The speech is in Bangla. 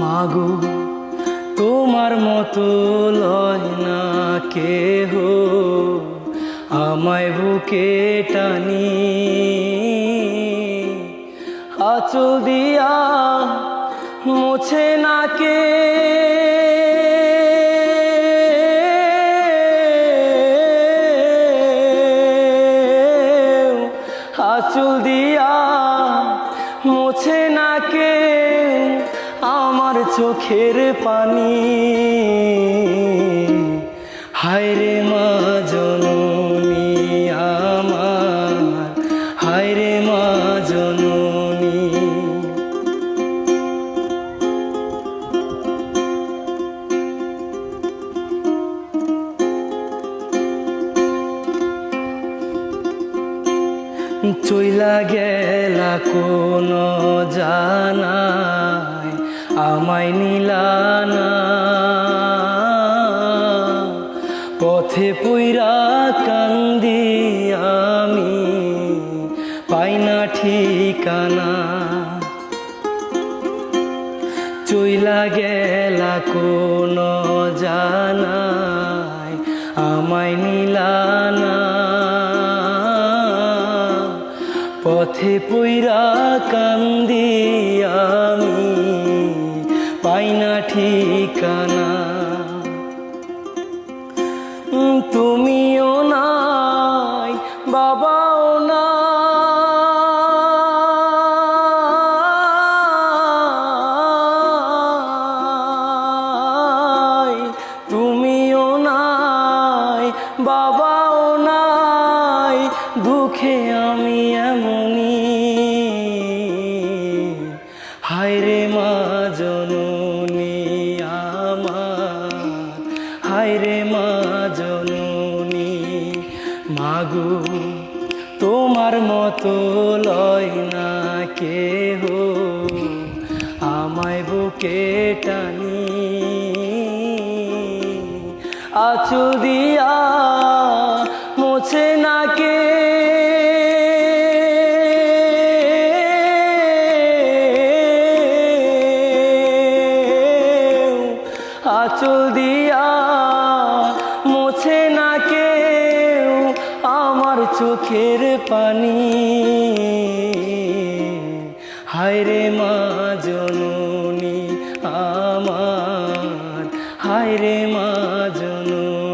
মাগো, তোমার মতো লয় না কেহ। আমায় বুকে টানি, আচল দিয়া মুছে না কে। আচল দিয়া মুছে না কে। আমার চোখের পানি। হায় রে মা জননী আমার। হায় রে মা জননী। চইলা গেলা কোন জানায় আমায় নিলানা পথে পুইরা কান্দি আমি, পাই না ঠিকানা। চইলা গেলা কোন জানায় আমায় নিলানা পথে পইরা কান্দি আমি ঠিকানা। তুমিও নাই, বাবাও নাই। তুমিও নাই, বাবাও নাই, দুঃখে আমি এমনি হায় রে মা রে মা জননী, মাগু, তোমার মতো লয় না কেহ। আমায় বুকে টানি আচু দিয়া মোছে না কে আচল দিয়া চোখের পানি। হায় রে মা জননী আমার। হায় রে মা জননী।